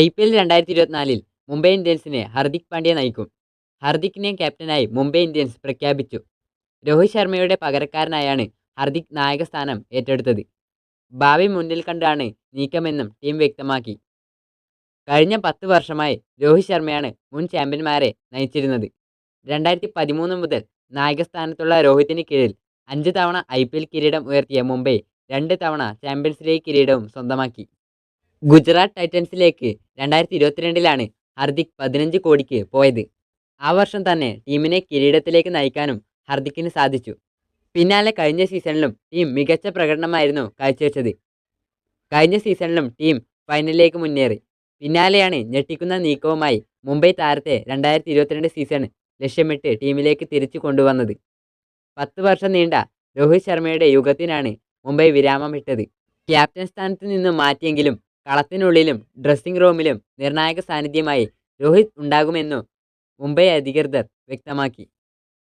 I P L രണ്ടായിരത്തി ഇരുപത്തിനാലിൽ മുംബൈ ഇന്ത്യൻസിനെ ഹർദിക് പാണ്ഡ്യ നയിക്കും. ഹർദിക്കിനെ ക്യാപ്റ്റനായി മുംബൈ ഇന്ത്യൻസ് പ്രഖ്യാപിച്ചു. രോഹിത് ശർമ്മയുടെ പകരക്കാരനായാണ് ഹർദിക് നായകസ്ഥാനം ഏറ്റെടുത്തത്. ഭാവി മുന്നിൽ കണ്ടാണ് നീക്കമെന്നും ടീം വ്യക്തമാക്കി. കഴിഞ്ഞ പത്ത് വർഷമായി രോഹിത് ശർമ്മയാണ് മുൻ ചാമ്പ്യന്മാരെ നയിച്ചിരുന്നത്. രണ്ടായിരത്തി പതിമൂന്ന് മുതൽ നായകസ്ഥാനത്തുള്ള രോഹിത്തിന് കീഴിൽ അഞ്ച് തവണ ഐ കിരീടം ഉയർത്തിയ മുംബൈ രണ്ട് തവണ ചാമ്പ്യൻസ് ലീഗ് കിരീടവും സ്വന്തമാക്കി. ഗുജറാത്ത് ടൈറ്റൻസിലേക്ക് രണ്ടായിരത്തി ഇരുപത്തിരണ്ടിലാണ് ഹർദിക് പതിനഞ്ച് കോടിക്ക് പോയത്. ആ വർഷം തന്നെ ടീമിനെ കിരീടത്തിലേക്ക് നയിക്കാനും ഹർദിക്കിന് സാധിച്ചു. പിന്നാലെ കഴിഞ്ഞ സീസണിലും ടീം മികച്ച പ്രകടനമായിരുന്നു കാഴ്ചവെച്ചത്. കഴിഞ്ഞ സീസണിലും ടീം ഫൈനലിലേക്ക് മുന്നേറി. പിന്നാലെയാണ് ഞെട്ടിക്കുന്ന നീക്കവുമായി മുംബൈ താരത്തെ രണ്ടായിരത്തി ഇരുപത്തിരണ്ട് സീസൺ ലക്ഷ്യമിട്ട് ടീമിലേക്ക് തിരിച്ചു കൊണ്ടുവന്നത്. പത്ത് വർഷം നീണ്ട രോഹിത് ശർമ്മയുടെ യുഗത്തിനാണ് മുംബൈ വിരാമം ഇട്ടത് ക്യാപ്റ്റൻ സ്ഥാനത്ത് നിന്ന് മാറ്റിയെങ്കിലും കളത്തിനുള്ളിലും ഡ്രസ്സിംഗ് റൂമിലും നിർണായക സാന്നിധ്യമായി രോഹിത് ഉണ്ടാകുമെന്നു മുംബൈ അധികൃതർ വ്യക്തമാക്കി.